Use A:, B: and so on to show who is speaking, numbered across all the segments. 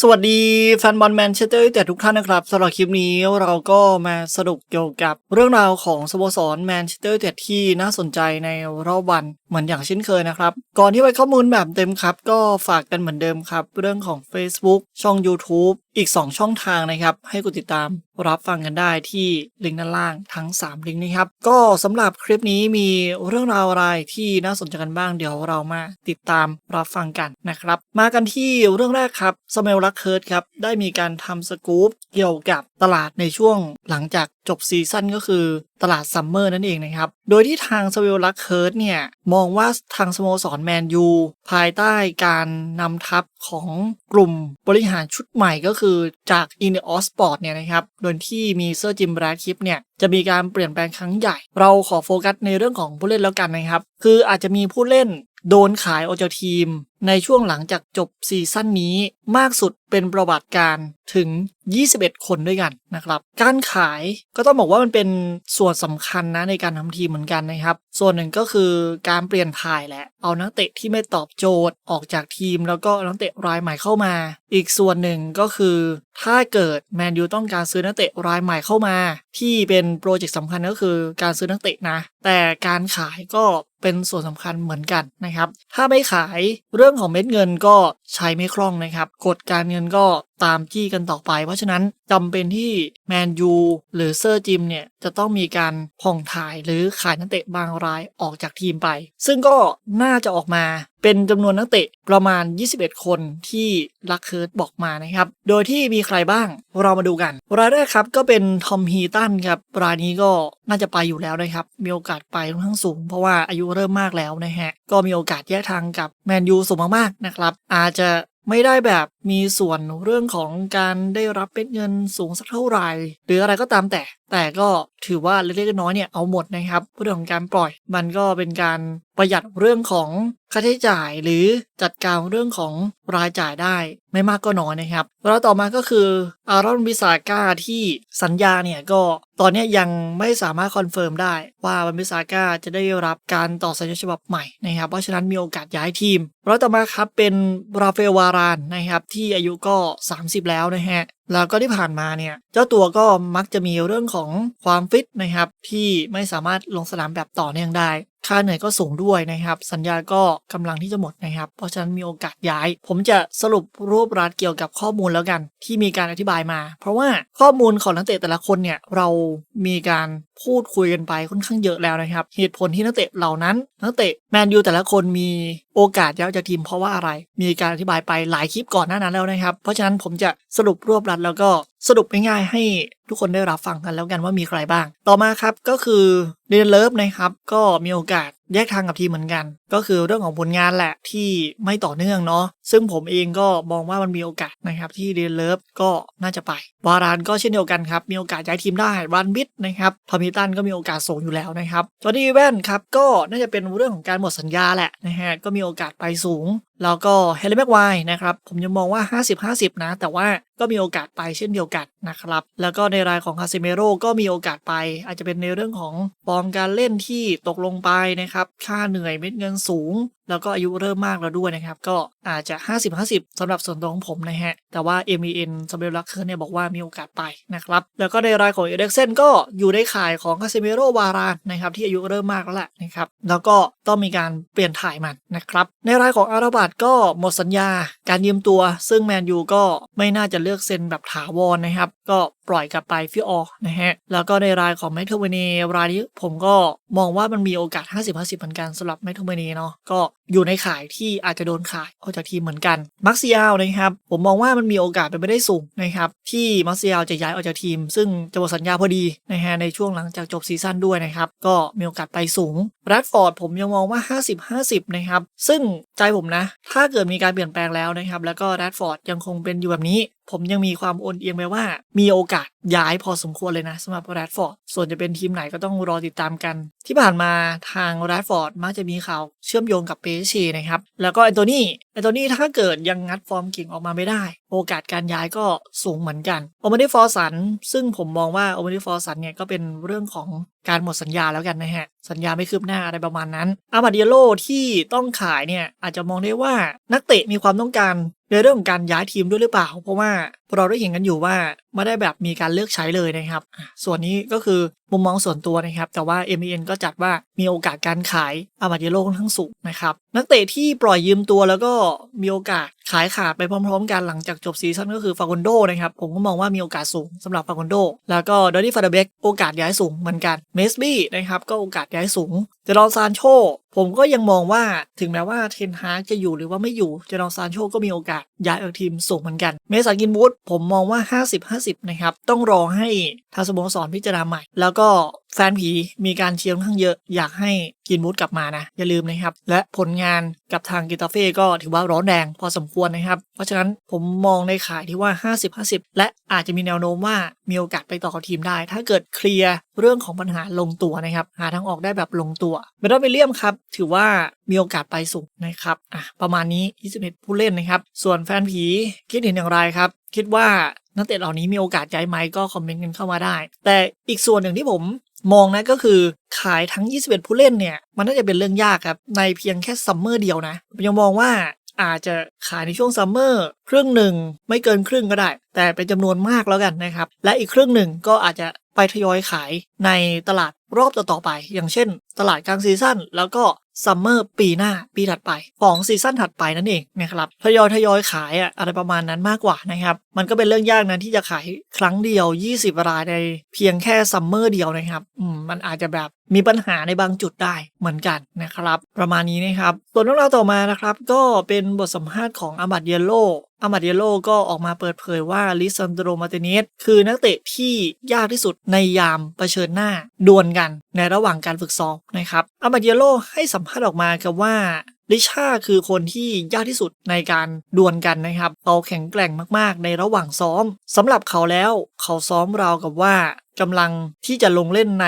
A: สวัสดีแฟนบอลแมนเชสเตอร์แต่ทุกท่านนะครับสำหรับคลิปนี้เราก็มาสรุปเกี่ยวกับเรื่องราวของสโมสรแมนเชสเตอร์แต่ที่น่าสนใจในรอบวันเหมือนอย่างเช่นเคยนะครับ ก่อนที่ไปข้อมูลแบบเต็มครับ ก็ฝากกันเหมือนเดิมครับ เรื่องของ Facebook ช่อง YouTube อีก 2 ช่องทางนะครับ ให้กดติดตามรับฟังกันได้ที่ลิงก์ด้านล่างทั้ง 3 ลิงก์นะครับ ก็สำหรับคลิปนี้มีเรื่องราวอะไรที่น่าสนใจกันบ้างเดี๋ยวเรามาติดตามรับฟังกันนะครับ มากันที่เรื่องแรกครับสเมลลักเคิร์ดครับได้มีการทำสกู๊ปเกี่ยวกับตลาดในช่วงหลังจากจบซีซั่นก็คือ ตลาดซัมเมอร์นั่นเองนะครับ โดยที่ทางสวิลลักเคิร์ดเนี่ย มองว่าทางสโมสรแมนยูภายใต้การนำทัพของกลุ่มบริหารชุดใหม่ก็คือจากอินเ o อสปอร์ตเนี่ยนะครับ โดยที่มีเซอร์จิมแบรดคิปเนี่ย จะมีการเปลี่ยนแปลงครั้งใหญ่ เราขอโฟกัสในเรื่องของผู้เล่นแล้วกันนะครับ คืออาจจะมีผู้เล่นโดนขายออกจากทีม ในช่วงหลังจากจบซีซั่นนี้มากสุดเป็นประวัติการถึง 21 คนด้วยกันนะครับ การขายก็ต้องบอกว่ามันเป็นส่วนสำคัญนะในการทำทีมเหมือนกันนะครับส่วนหนึ่งก็คือการเปลี่ยนถ่ายแหละ เอานักเตะที่ไม่ตอบโจทย์ออกจากทีมแล้วก็นักเตะรายใหม่เข้ามา อีกส่วนหนึ่งก็คือ ถ้าเกิดแมนยูต้องการซื้อนักเตะรายใหม่เข้ามา ที่เป็นโปรเจกต์สำคัญก็คือการซื้อนักเตะนะ แต่การขายก็เป็นส่วนสำคัญเหมือนกันนะครับ ถ้าไม่ขายเรื่องของเม็ดเงินก็ใช้ไม่คล่องนะครับ กฎการเงินก็ ตามจี้กันต่อไป เพราะฉะนั้นจำเป็นที่แมนยูหรือเซอร์จิมเนี่ยจะต้องมีการผ่องถ่ายหรือขายนักเตะบางรายออกจากทีมไป ซึ่งก็น่าจะออกมาเป็นจำนวนนักเตะประมาณ 21 คนที่ลักเคิร์ดบอกมานะครับ โดยที่มีใครบ้างเรามาดูกัน รายแรกครับก็เป็นทอมฮีตันครับ รายนี้ก็น่าจะไปอยู่แล้วนะครับ มีโอกาสไปค่อนข้างสูง เพราะว่าอายุเริ่มมากแล้วนะฮะ ก็มีโอกาสแยกทางกับแมนยูสูงมากๆนะครับ อาจจะ ไม่ได้แบบมีส่วนเรื่องของการได้รับเป็นเงินสูงสักเท่าไหร่ หรืออะไรก็ตามแต่ แต่ก็ ถือว่าเล็กๆน้อยๆเนี่ยเอาหมดนะครับเรื่องของการปล่อย มันก็เป็นการประหยัดเรื่องของค่าใช้จ่ายหรือจัดการเรื่องของรายจ่ายได้ไม่มากก็น้อยนะครับแล้วต่อมาก็คืออารอนบิซาก้าที่สัญญาเนี่ยก็ตอนนี้ยังไม่สามารถคอนเฟิร์มได้ว่าวันบิซาก้าจะได้รับการต่อสัญญาฉบับใหม่นะครับ เพราะฉะนั้นมีโอกาสย้ายทีมแล้วต่อมาครับเป็นราเฟลวารานนะครับที่อายุก็ 30 แล้วนะฮะ แล้วก็ที่ผ่านมาเนี่ยเจ้าตัวก็มักจะมีเรื่องของความฟิตนะครับที่ไม่สามารถลงสนามแบบต่อเนื่องได้ ค่าเหนื่อยก็สูงด้วยนะครับ สัญญาก็กำลังที่จะหมดนะครับ เพราะฉะนั้นมีโอกาสย้าย ผมจะสรุปรูปรัดเกี่ยวกับข้อมูลแล้วกัน ที่มีการอธิบายมา เพราะว่าข้อมูลของนักเตะแต่ละคนเนี่ยเรามีการพูดคุยกันไปค่อนข้างเยอะแล้วนะครับ เหตุผลที่นักเตะเหล่านั้นนักเตะแมนยูแต่ละคนมีโอกาสย้ายจากทีมเพราะว่าอะไร มีการอธิบายไปหลายคลิปก่อนหน้านั้นแล้วนะครับ เพราะฉะนั้นผมจะสรุปรวบรัดแล้วก็ สรุปง่ายๆให้ทุกคนได้รับฟังกันแล้วกันว่ามีใครบ้าง ต่อมาครับก็คือเดนเลิฟนะครับ ก็มีโอกาสแยกทางกับทีมเหมือนกัน ก็คือเรื่องของผลงานแหละที่ไม่ต่อเนื่องเนาะซึ่งผมเองก็มองว่ามันมีโอกาสนะครับที่เดนเลิฟก็น่าจะไปวารานก็เช่นเดียวกันครับ มีโอกาสย้ายทีมได้รันบิดนะครับทอมิตันก็มีโอกาสสูงอยู่แล้วนะครับจอร์ดี้แวนครับก็น่าจะเป็นเรื่องของการหมดสัญญาแหละนะฮะก็มีโอกาสไปสูง แล้วก็เฮเลแม็กไวนะครับผมยังมองว่า 50-50 นะ แต่ว่าก็มีโอกาสไปเช่นเดียวกันนะครับ แล้วก็ในรายของคาเซเมโรก็มีโอกาสไป อาจจะเป็นในเรื่องของฟอร์มการเล่นที่ตกลงไปนะครับ ค่าเหนื่อยเม็ดเงินสูงแล้วก็อายุเริ่มมากแล้วด้วยนะครับ ก็อาจจะ 50-50สำหรับส่วนตัวของผมนะฮะ แต่ว่า MEN สเปลลักเคิร์เนี่ยบอกว่ามีโอกาสไปนะครับ แล้วก็ในรายของเอเด็กเซนก็อยู่ในข่ายของคาเซเมโรวารานนะครับที่อายุเริ่มมากแล้วแหละนะครับ แล้วก็ต้องมีการเปลี่ยนถ่ายมันนะครับ ในรายของอาราบัตก็หมดสัญญาการยืมตัว ซึ่งแมนยูก็ไม่น่าจะเลือกเซ็นแบบถาวรนะครับ ก็ปล่อยกลับไปฟิออนะฮะ แล้วก็ในรายของแมทเทอร์เวเนรายนี้ผมก็มองว่ามันมีโอกาส 50-50เหมือนกันสำหรับแมทเทอร์เวเนเนาะก็อยู่ในขายที่อาจจะโดนขายออกจากทีมเหมือนกันมักซิยาลนะครับผมมองว่ามันมีโอกาสเป็นไปได้สูงนะครับที่มักซิยาลจะย้ายออกจากทีม ซึ่งจะหมดสัญญาพอดีนะฮะในช่วงหลังจากจบซีซั่นด้วยนะครับก็มีโอกาสไปสูงแรดฟอร์ดผมยังมองว่า 50-50 นะครับซึ่งใจผมนะ ถ้าเกิดมีการเปลี่ยนแปลงแล้วนะครับแล้วก็แรดฟอร์ดยังคงเป็นอยู่แบบนี้ ผมยังมีความโอนเอียงไปว่ามีโอกาส ย้ายพอสมควรเลยนะสำหรับแรดฟอร์ด ส่วนจะเป็นทีมไหนก็ต้องรอติดตามกัน ที่ผ่านมาทางแรดฟอร์ดมักจะมีข่าวเชื่อมโยงกับเปเชนะครับ แล้วก็แอนโทนีแอนโทนีถ้าเกิดยังงัดฟอร์มเก่งออกมาไม่ได้ โอกาสการย้ายก็สูงเหมือนกันโอมาดิฟอร์สันซึ่งผมมองว่าโอมาดิฟอร์สันเนี่ยก็เป็นเรื่องของการหมดสัญญาแล้วกันนะฮะ สัญญาไม่คืบหน้าอะไรประมาณนั้น อามาเดียโลที่ต้องขายเนี่ย อาจจะมองได้ว่านักเตะมีความต้องการในเรื่องของการย้ายทีมด้วยหรือเปล่า เพราะว่าเราได้เห็นกันอยู่ว่าไม่ได้แบบมีการเลือกใช้เลยนะครับ ส่วนนี้ก็คือมุมมองส่วนตัวนะครับ แต่ว่า m อ n ก็จัดว่ามีโอกาสการขายอามาเดียโลค่อนข้างสูงนะครับ นักเตะที่ปล่อยยืมตัวแล้วก็มีโอกาสขายขาดไปพร้อม ๆ กันหลังจากจบซีซั่นก็คือฟากุนโดนะครับผมก็มองว่ามีโอกาสสูงสำหรับฟากุนโดแล้วก็ดอนี่ฟาเดเบกโอกาสย้ายสูงเหมือนกันเมสบี้นะครับก็โอกาสย้ายสูงเจรอนซานโช ผมก็ยังมองว่าถึงแม้ว่าเทนฮากจะอยู่หรือว่าไม่อยู่เจรอนซานโชก็มีโอกาสย้ายออกทีมสูงเหมือนกัน เมสันกินวูดผมมองว่า 50-50 นะครับ ต้องรอให้ทางสโมสรพิจารณาใหม่ แล้วก็แฟนผีมีการเชียร์ค่อนข้างเยอะอยากให้กินวูดกลับมานะ อย่าลืมนะครับ และผลงานกับทางกิตาเฟ่ก็ถือว่าร้อนแรงพอสมควรนะครับ เพราะฉะนั้นผมมองในขายที่ว่า 50-50 และอาจจะมีแนวโน้มว่ามีโอกาสไปต่อกับทีมได้ ถ้าเกิดเคลียร์เรื่องของปัญหาลงตัวนะครับ หาทางออกได้แบบลงตัวเบรดอนเวลเลียมครับ ถือว่ามีโอกาสไปสูงนะครับอะประมาณนี้ 21 ผู้เล่นนะครับ ส่วนแฟนผีคิดเห็นอย่างไรครับ คิดว่านักเตะเหล่านี้มีโอกาสย้ายไหมก็คอมเมนต์กันเข้ามาได้ แต่อีกส่วนหนึ่งที่ผมมองนะก็คือขายทั้ง 21 ผู้เล่นเนี่ย มันน่าจะเป็นเรื่องยากครับ ในเพียงแค่ซัมเมอร์เดียวนะผมยังมองว่าอาจจะขายในช่วงซัมเมอร์ครึ่งหนึ่งไม่เกินครึ่งก็ได้ แต่เป็นจำนวนมากแล้วกันนะครับ และอีกครึ่งหนึ่งก็อาจจะไปทยอยขายในตลาดรอบต่อๆไป อย่างเช่น ตลาดกลางซีซั่นแล้วก็ ซัมเมอร์ปีหน้าปีถัดไป ของซีซั่นถัดไปนั่นเองนะครับทยอยทยอยขายอะอะไรประมาณนั้นมากกว่านะครับ มันก็เป็นเรื่องยากนะที่จะขายครั้งเดียว 20 รายในเพียงแค่ซัมเมอร์เดียวนะครับอืมมันอาจจะแบบมีปัญหาในบางจุดได้เหมือนกันนะครับ ประมาณนี้นะครับส่วนเรื่องราวต่อมานะครับ ก็เป็นบทสัมภาษณ์ของอามัดเยโล อามาดเดโลก็ออกมาเปิดเผยว่าลิซันโดมาเตเนสคือนักเตะที่ยากที่สุดในยามเผชิญหน้าดวลกันในระหว่างการฝึกซ้อมนะครับอามาดเดโลให้สัมภาษณ์ออกมากับว่าลิชาคือคนที่ยากที่สุดในการดวลกันนะครับเขาแข็งแกร่งมากๆ ในระหว่างซ้อมสำหรับเขาแล้ว เขาซ้อมราวกับว่า กำลังที่จะลงเล่นใน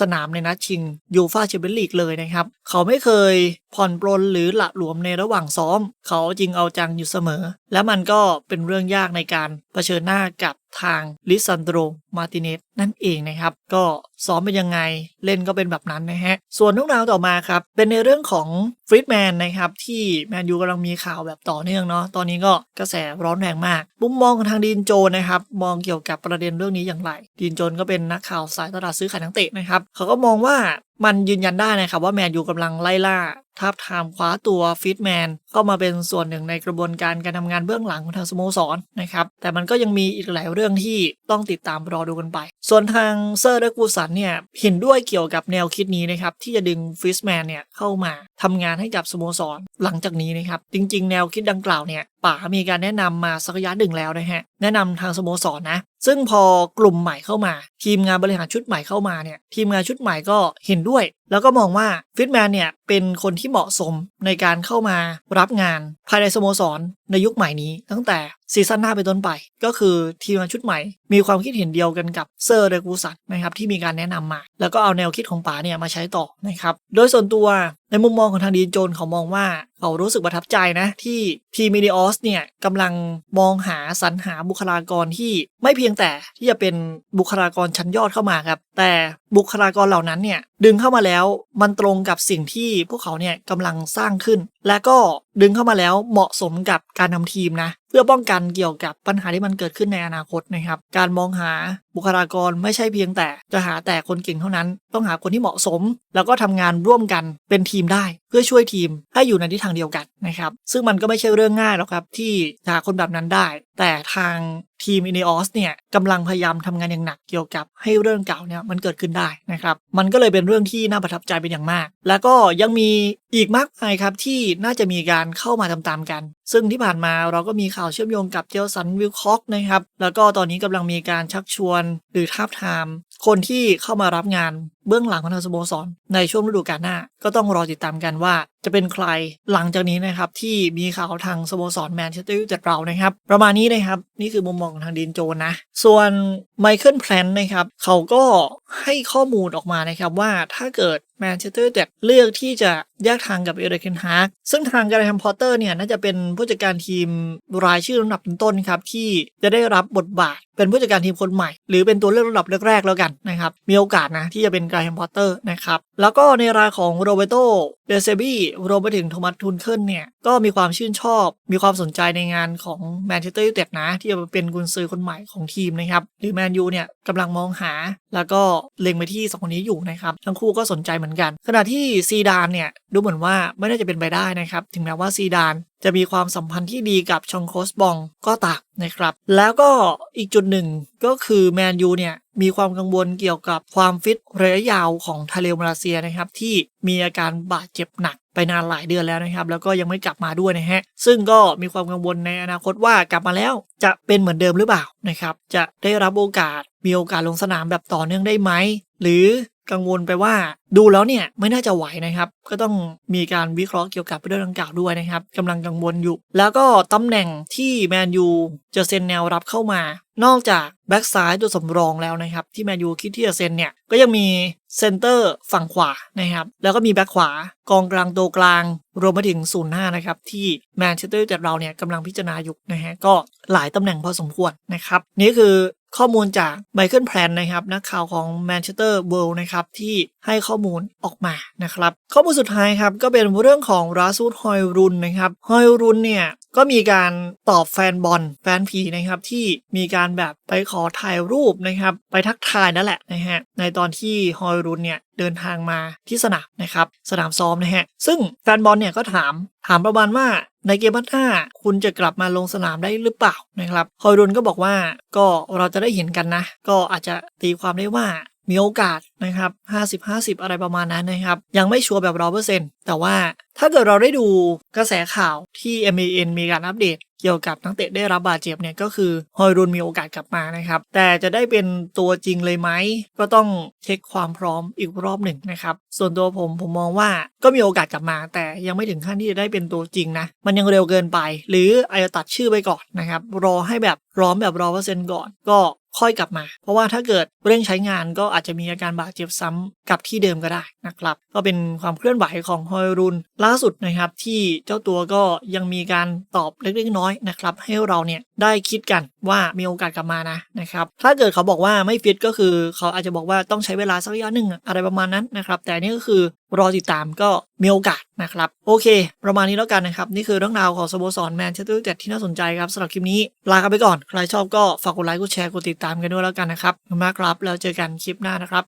A: สนามในนัดชิงยูฟาแชมเปี้ยนลีกเลยนะครับ เขาไม่เคยผ่อนปลนหรือหละหลวมในระหว่างซ้อม เขาจริงเอาจังอยู่เสมอ และมันก็เป็นเรื่องยากในการเผชิญหน้ากับทางลิซันโดรมาติเนสนั่นเองนะครับ ก็ซ้อมเป็นยังไงเล่นก็เป็นแบบนั้นนะฮะ ส่วนเรื่องราวต่อมาครับ เป็นในเรื่องของฟรีดแมนนะครับ ที่แมนยูกำลังมีข่าวแบบต่อเนื่องเนาะตอนนี้ก็กระแสร้อนแรงมากมุมมองของทางดีนโจนะครับ มองเกี่ยวกับประเด็นเรื่องนี้อย่างไรดีนโจนก็เป็นนักข่าวสายตลาดซื้อขายนักเตะนะครับเขาก็มองว่า มันยืนยันได้นะครับว่าแมนยูกำลังไล่ล่าทับทามคว้าตัวฟิตแมนเข้ามาเป็นส่วนหนึ่งในกระบวนการการทำงานเบื้องหลังของทางสโมสรนนะครับแต่มันก็ยังมีอีกหลายเรื่องที่ต้องติดตามรอดูกันไป ส่วนทางเซอร์เดกูสันเนี่ยเห็นด้วยเกี่ยวกับแนวคิดนี้นะครับที่จะดึงฟิสแมนเนี่ยเข้ามาทำงานให้กับสโมสรหลังจากนี้นะครับจริง ๆ แนวคิดดังกล่าวเนี่ยป๋ามีการแนะนำมาสักระยะหนึ่งแล้วนะฮะแนะนำทางสโมสรนะซึ่งพอกลุ่มใหม่เข้ามา ทีมงานบริหารชุดใหม่เข้ามาเนี่ยทีมงานชุดใหม่ก็เห็นด้วย แล้วก็มองว่าฟิตแมนเนี่ยเป็นคนที่เหมาะสมในการเข้ามารับงานภายในสโมสรในยุคใหม่นี้ ตั้งแต่ซีซั่นหน้าไปต้นไป ก็คือทีมงานชุดใหม่ มีความคิดเห็นเดียวกันกับเซอร์เรกูสันนะครับที่มีการแนะนำมา แล้วก็เอาแนวคิดของป๋าเนี่ยมาใช้ต่อนะครับโดยส่วนตัวในมุมมองของทางดีนโจนเขามองว่าเขารู้สึกประทับใจนะ ที่ทีมมิดิออสเนี่ยกำลังมองหาสรรหาบุคลากรที่ไม่เพียงแต่ที่จะเป็นบุคลากรชั้นยอดเข้ามาครับแต่บุคลากรเหล่านั้นเนี่ยดึงเข้ามาแล้วแล้วมันตรงกับสิ่งที่พวกเขาเนี่ยกำลังสร้างขึ้น และก็ดึงเข้ามาแล้วเหมาะสมกับการทำทีมนะ เพื่อป้องกันเกี่ยวกับปัญหาที่มันเกิดขึ้นในอนาคตนะครับ การมองหาบุคลากรไม่ใช่เพียงแต่จะหาแต่คนเก่งเท่านั้น ต้องหาคนที่เหมาะสม แล้วก็ทำงานร่วมกันเป็นทีมได้ เพื่อช่วยทีมให้อยู่ในทิศทางเดียวกันนะครับ ซึ่งมันก็ไม่ใช่เรื่องง่ายหรอกครับที่จะหาคนแบบนั้นได้ แต่ทาง ทีมอินเนออสเนี่ยกำลังพยายามทำงานอย่างหนักเกี่ยวกับให้เรื่องเก่าเนี่ยมันเกิดขึ้นได้นะครับมันก็เลยเป็นเรื่องที่น่าประทับใจเป็นอย่างมาก แล้วก็ยังมีอีกมากมายครับที่น่าจะมีการเข้ามาตามๆกัน ซึ่งที่ผ่านมาเราก็มีข่าวเชื่อมโยงกับเจลสันวิลคอกนะครับแล้วก็ตอนนี้กำลังมีการชักชวนหรือท้าบทาม คนที่เข้ามารับงานเบื้องหลังของทางสโมสรในช่วงฤดูกาลหน้า ก็ต้องรอติดตามกันว่าจะเป็นใครหลังจากนี้นะครับ ที่มีข่าวทางสโมสรแมนเชสเตอร์ยูไนเต็ดเรานะครับ ประมาณนี้นะครับ นี่คือมุมมองของทางดินโจนนะส่วนไมเคิลแพลนนะครับ เขาก็ให้ข้อมูลออกมานะครับว่าถ้าเกิดแมนเชสเตอร์ยูไนเต็ดเลือกที่จะแยกทางกับเอริกเคนฮาร์กซึ่งทางการแฮมพอตเตอร์เนี่ยน่าจะเป็นผู้จัดการทีมรายชื่อลำดับต้นๆครับที่จะได้รับบทบาท เป็นผู้จัดการทีมคนใหม่ หรือเป็นตัวเลือกลำดับแรกๆแล้วกันนะครับ มีโอกาสนะที่จะเป็นการแฮมพอตเตอร์นะครับ แล้วก็ในรายของโรเบโตเดเซบี้รวมไปถึงโทมัสทุนเคิลเนี่ยก็มีความชื่นชอบ มีความสนใจในงานของแมนเชสเตอร์ยูไนเต็ดนะ ที่จะเป็นกุนซือคนใหม่ของทีมนะครับหรือแมนยูเนี่ยกำลังมองหา แล้วก็เล็งไปที่สองคนนี้อยู่นะครับทั้งคู่ก็สนใจเหมือนกัน ขณะที่ซีดานเนี่ยดูเหมือนว่าไม่น่าจะเป็นไปได้นะครับ ถึงแม้ว่าซีดานจะมีความสัมพันธ์ที่ดีกับชองโคสบองก็ตามนะครับ แล้วก็อีกจุดหนึ่งก็คือแมนยูเนี่ย มีความกังวลเกี่ยวกับความฟิตระยะยาวของทาเลมาเลเซียนะครับ ที่มีอาการบาดเจ็บหนักไปนานหลายเดือนแล้วนะครับ แล้วก็ยังไม่กลับมาด้วยนะฮะ ซึ่งก็มีความกังวลในอนาคตว่ากลับมาแล้ว จะเป็นเหมือนเดิมหรือเปล่านะครับ จะได้รับโอกาสมีโอกาสลงสนามแบบต่อเนื่องได้ไหมหรือ กังวลไปว่าดูแล้วเนี่ยไม่น่าจะไหวนะครับ ก็ต้องมีการวิเคราะห์เกี่ยวกับเรื่องดังกล่าวด้วยนะครับกำลังกังวลอยู่ แล้วก็ตำแหน่งที่แมนยูจะเซ็นแนวรับเข้ามา นอกจากแบ็กซ้ายตัวสำรองแล้วนะครับ ที่แมนยูคิดที่จะเซ็นเนี่ย ก็ยังมีเซนเตอร์ฝั่งขวานะครับ แล้วก็มีแบ็กขวากองกลางตัวกลาง รวมไปถึงศูนย์หน้านะครับ ที่แมนเชสเตอร์ยูไนเต็ดเราเนี่ยกำลังพิจารณาอยู่นะฮะก็หลายตำแหน่งพอสมควรนะครับนี่คือ ข้อมูลจากไมเคิลแพลนนะครับนักข่าวของแมนเชสเตอร์เวิลด์นะครับที่ให้ข้อมูลออกมานะครับ ข้อมูลสุดท้ายครับก็เป็นเรื่องของราซูดฮอยรุนนะครับฮอยรุนเนี่ยก็มีการตอบแฟนบอลแฟนผีนะครับที่มีการแบบไปขอถ่ายรูปนะครับ ไปทักทายนั่นแหละนะฮะในตอนที่ฮอยรุนเนี่ยเดินทางมาที่สนามนะครับสนามซ้อมนะฮะซึ่งแฟนบอลเนี่ยก็ถามถามประมาณว่า ในเกมนัดหน้าคุณจะกลับมาลงสนามได้หรือเปล่านะครับฮอยรุนก็บอกว่าก็เราจะได้เห็นกันนะ ก็อาจจะตีความได้ว่า มีโอกาสนะครับ50-50 อะไรประมาณนั้นนะครับ ยังไม่ชัวร์แบบร้อเปอร์เซ็นต์แต่ว่าถ้าเกิดเราได้ดูกระแสข่าวที่ MAN มีการอัปเดต เกี่ยวกับนักเตะได้รับบาดเจ็บเนี่ยก็คือฮอยรุนมีโอกาสกลับมานะครับ แต่จะได้เป็นตัวจริงเลยไหม ก็ต้องเช็คความพร้อมอีกรอบหนึ่งนะครับ ส่วนตัวผมผมมองว่าก็มีโอกาสกลับมา แต่ยังไม่ถึงขั้นที่จะได้เป็นตัวจริงนะ มันยังเร็วเกินไป หรืออาจจะตัดชื่อไปก่อนนะครับรอให้แบบพร้อมแบบร้อเปอร์เซ็นต์ก่อน ก็ ค่อยกลับมา เพราะว่าถ้าเกิดเร่งใช้งานก็อาจจะมีอาการบาดเจ็บซ้ำกับที่เดิมก็ได้นะครับ ก็เป็นความเคลื่อนไหวของฮอยรุนล่าสุดนะครับที่เจ้าตัวก็ยังมีการตอบเล็กๆน้อยๆนะครับ ให้เราเนี่ย ได้คิดกันว่ามีโอกาสกลับมานะนะครับถ้าเกิดเขาบอกว่าไม่ฟิตก็คือ เขาอาจจะบอกว่าต้องใช้เวลาสักระยะหนึ่งอะไรประมาณนั้นนะครับ แต่นี่ก็คือรอติดตามก็มีโอกาสนะครับ โอเค ประมาณนี้แล้วกันนะครับ นี่คือเรื่องราวของสโมสรแมนเชสเตอร์ยูไนเต็ดที่น่าสนใจครับสำหรับคลิปนี้ ลากันไปก่อน ใครชอบก็ฝากกดไลค์กดแชร์กดติดตามกันด้วยแล้วกันนะครับขอบคุณมากครับแล้วเจอกันคลิปหน้านะครับ